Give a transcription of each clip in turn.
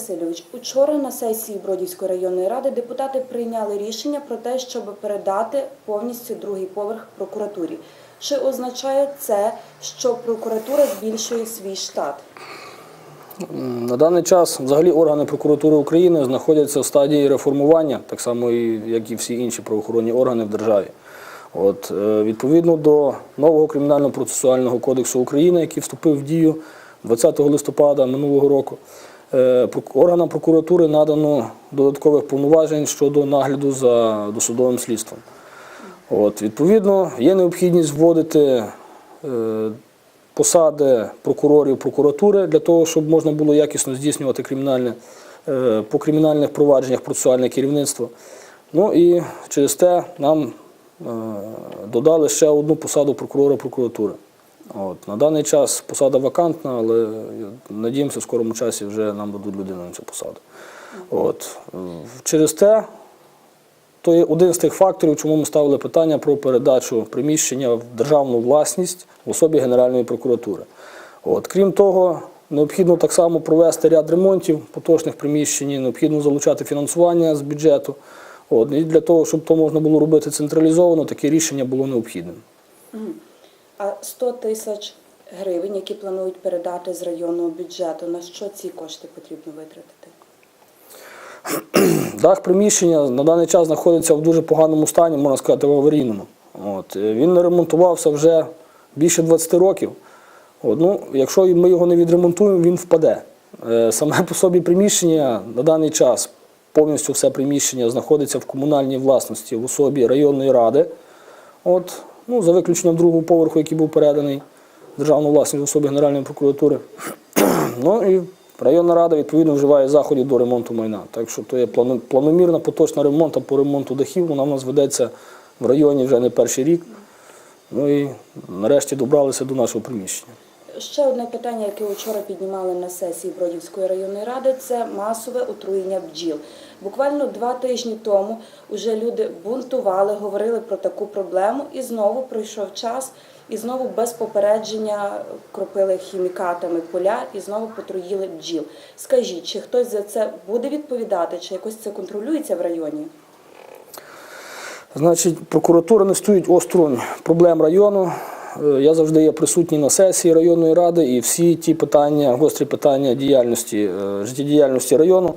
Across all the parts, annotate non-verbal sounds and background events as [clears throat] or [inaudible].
Васильович, учора на сесії Бродівської районної ради депутати прийняли рішення про те, щоб передати повністю другий поверх прокуратурі. Чи означає це, що прокуратура збільшує свій штат? На даний час взагалі органи прокуратури України знаходяться в стадії реформування, так само як і всі інші правоохоронні органи в державі. От, е, відповідно до нового кримінального процесуального кодексу України, який вступив в дію 20 листопада минулого року, органам прокуратури надано додаткових повноважень щодо нагляду за досудовим слідством. От, відповідно, є необхідність вводити е, посади прокурорів прокуратури для того, щоб можна було якісно здійснювати кримінальне, е, по кримінальних провадженнях процесуальне керівництво. Ну і через те нам е, додали ще одну посаду прокурора прокуратури. От, на даний час посада вакантна, але надіємося, в скорому часі вже нам дадуть людину на цю посаду. От, через те то є один з тих факторів, чому ми ставили питання про передачу приміщення в державну власність в особі Генеральної прокуратури. От, крім того, необхідно так само провести ряд ремонтів поточних приміщень, необхідно залучати фінансування з бюджету. От, і для того, щоб то можна було робити централізовано, таке рішення було необхідним. А 100 тисяч гривень, які планують передати з районного бюджету, на що ці кошти потрібно витратити? [clears throat] Дах приміщення на даний час знаходиться в дуже поганому стані, можна сказати, в аварійному. От. е, Він не ремонтувався вже більше 20 років. От. Ну, якщо ми його не відремонтуємо, він впаде. Е, Саме по собі приміщення на даний час, повністю все приміщення знаходиться в комунальній власності в особі районної ради. От, ну, за виключенням другого поверху, який був переданий державну власність особи Генеральної прокуратури. [clears throat] Ну і районна рада відповідно вживає заходів до ремонту майна. Так що то є планомірна поточна ремонта по ремонту дахів. Вона в нас ведеться в районі вже не перший рік. Ну і нарешті добралися до нашого приміщення. Ще одне питання, яке вчора піднімали на сесії Бродівської районної ради, це масове отруєння бджіл. Буквально два тижні тому вже люди бунтували, говорили про таку проблему, і знову пройшов час, і знову без попередження кропили хімікатами поля і знову потруїли бджіл. Скажіть, чи хтось за це буде відповідати, чи якось це контролюється в районі? Значить, прокуратура не стоїть осторонь проблем району. Е, Я завжди є присутній на сесії районної ради, і всі ті питання, гострі питання діяльності, е, життєдіяльності району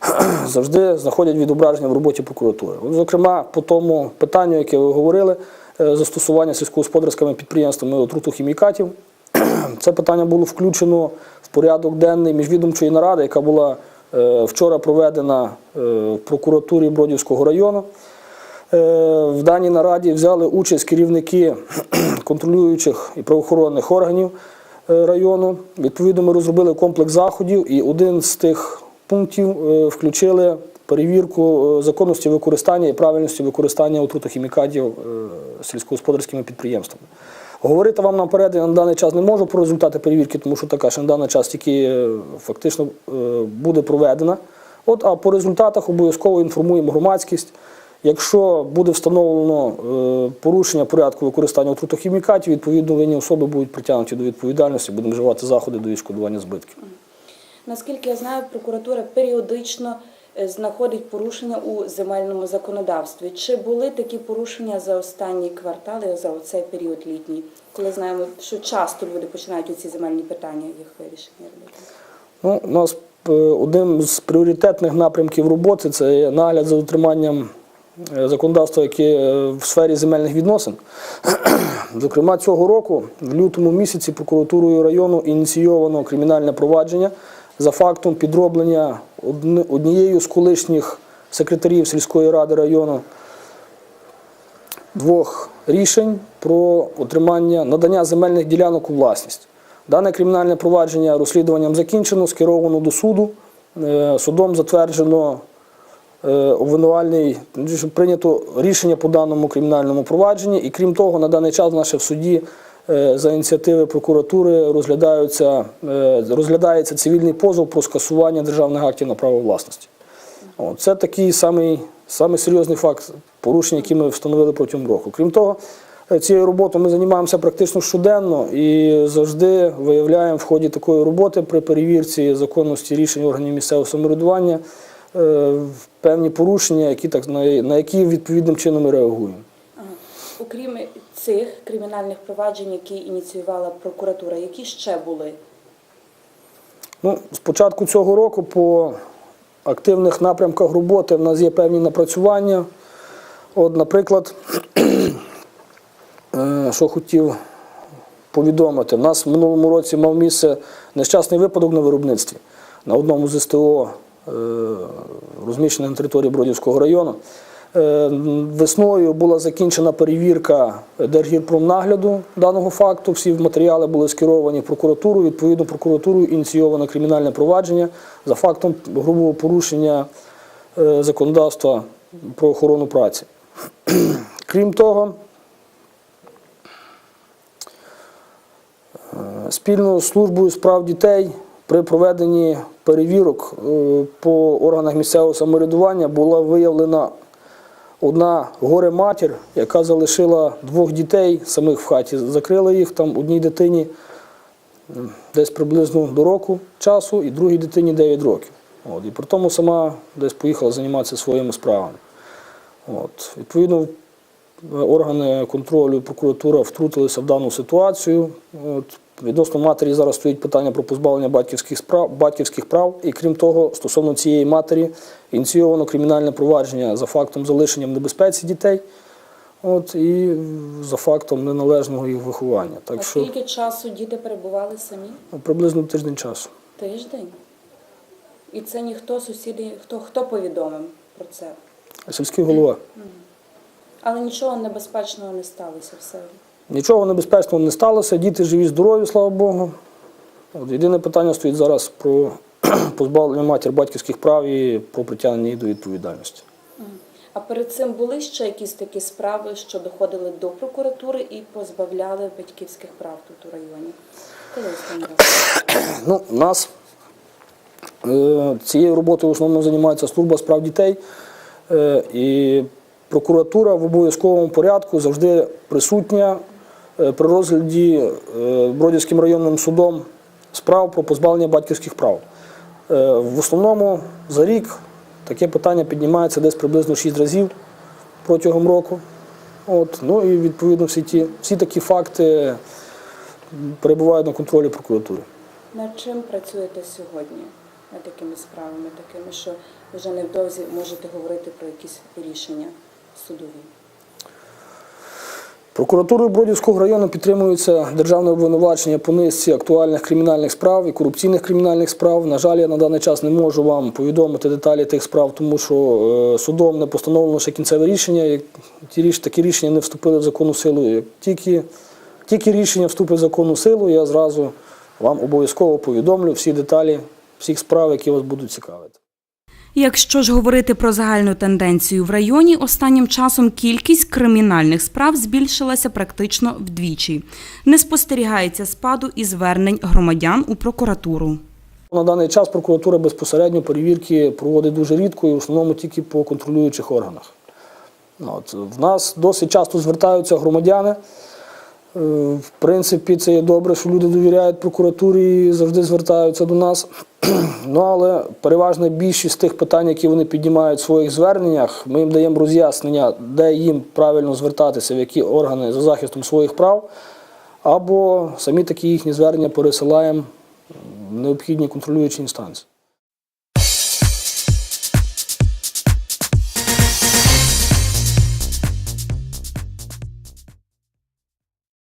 [clears throat] завжди знаходять відображення в роботі прокуратури. Зокрема, по тому питанню, яке ви говорили, е, застосування сільськогосподарськими підприємствами отрутохімікатів, [clears throat] це питання було включено в порядок денний міжвідомчої наради, яка була вчора проведена в прокуратурі Бродівського району. Е, В даній нараді взяли участь керівники [clears throat] контролюючих і правоохоронних органів е, району. Відповідно, ми розробили комплекс заходів, і один з тих пунктів е, включили перевірку законності використання і правильності використання отрутохімікатів сільськогосподарськими підприємствами. Говорити вам наперед я на даний час не можу про результати перевірки, тому що така що на даний час тільки фактично буде проведена. От, а по результатах обов'язково інформуємо громадськість. Якщо буде встановлено е, порушення порядку використання отрутохімікатів, відповідно винні особи будуть притягнуті до відповідальності, будемо вживати заходи до відшкодування збитків. Наскільки я знаю, прокуратура періодично е, знаходить порушення у земельному законодавстві. Чи були такі порушення за останні квартали, за оцей період літній, коли знаємо, що часто люди починають у ці земельні питання їх вирішення робити? Ну, у нас е, одним з пріоритетних напрямків роботи це нагляд за дотриманням е, законодавства, яке е, в сфері земельних відносин. [clears throat] Зокрема, цього року, в лютому місяці, прокуратурою району ініційовано кримінальне провадження за фактом підроблення однією з колишніх секретарів сільської ради району двох рішень про отримання надання земельних ділянок у власність. Дане кримінальне провадження розслідуванням закінчено, скеровано до суду. Е, Судом затверджено обвинувальний прийнято рішення по даному кримінальному провадженні. І крім того, на даний час наше в суді е, за ініціативи прокуратури розглядаються, е, розглядається цивільний позов про скасування державних актів на право власності. Це такий самий, самий серйозний факт порушень, які ми встановили протягом року. Крім того, Е, Цією роботою ми займаємося практично щоденно і завжди виявляємо в ході такої роботи при перевірці законності рішень органів місцевого самоврядування е, певні порушення, які так на на які відповідним чином ми реагуємо. Ага. Окрім цих кримінальних проваджень, які ініціювала прокуратура, які ще були? Ну, з початку цього року по активних напрямках роботи в нас є певні напрацювання. От, наприклад, [clears throat] е, що хотів повідомити, у нас в минулому році мав місце нещасний випадок на виробництві на одному з СТО, е, на території Бродівського району. Е, Весною була закінчена перевірка Держгірпромнагляду даного факту. Всі матеріали були скеровані в прокуратуру. Відповідно, прокуратурою ініційовано кримінальне провадження за фактом грубого порушення е, законодавства про охорону праці. [clears throat] Крім того, е, спільно з службою справ дітей при проведенні перевірок е, по органах місцевого самоврядування була виявлена одна горе-матір, яка залишила двох дітей самих в хаті. Закрила їх там одній дитині десь приблизно до року часу, і другій дитині 9 років. От, і при тому сама десь поїхала займатися своїми справами. От, відповідно, органи контролю прокуратура втрутилися в дану ситуацію. От, відносно матері зараз стоїть питання про позбавлення батьківських справ, батьківських прав. І крім того, стосовно цієї матері ініційовано кримінальне провадження за фактом залишення в небезпеці дітей. От, і за фактом неналежного їх виховання. Так а що скільки часу діти перебували самі? приблизно тиждень часу. Тиждень. І це ніхто, сусіди, хто, хто повідомив про це. Сільський голова. Але нічого небезпечного не сталося все. Нічого небезпечного не сталося, діти живі, здорові, слава Богу. От, єдине питання стоїть зараз про [clears throat] позбавлення матір батьківських прав і про притягнення їх до відповідальності. А перед цим були ще якісь такі справи, що доходили до прокуратури і позбавляли батьківських прав тут у районі? [clears throat] Ну, у нас е, цією роботою в основному займається служба справ дітей. Е, і прокуратура в обов'язковому порядку завжди присутня при розгляді е, Бродівським районним судом справ про позбавлення батьківських прав. Е, в основному за рік таке питання піднімається десь приблизно 6 разів протягом року. От, ну і відповідно всі, ті, всі такі факти перебувають на контролі прокуратури. Над чим працюєте сьогодні? Над такими справами, такими, що вже невдовзі можете говорити про якісь рішення судові? Прокуратурою Бродівського району підтримується державне обвинувачення по низці актуальних кримінальних справ і корупційних кримінальних справ. На жаль, я на даний час не можу вам повідомити деталі тих справ, тому що е, судом не постановлено ще кінцеве рішення. Такі рішення не вступили в законну силу. Тільки, тільки рішення вступить в законну силу, я зразу вам обов'язково повідомлю всі деталі всіх справ, які вас будуть цікавити. Якщо ж говорити про загальну тенденцію в районі, останнім часом кількість кримінальних справ збільшилася практично вдвічі. Не спостерігається спаду і звернень громадян у прокуратуру. На даний час прокуратура безпосередньо перевірки проводить дуже рідко і в основному тільки по контролюючих органах. От, в нас досить часто звертаються громадяни. Е, В принципі, це є добре, що люди довіряють прокуратурі і завжди звертаються до нас. [clears throat] Ну, але переважна більшість тих питань, які вони піднімають в своїх зверненнях, ми їм даємо роз'яснення, де їм правильно звертатися, в які органи за захистом своїх прав, або самі такі їхні звернення пересилаємо в необхідні контролюючі інстанції.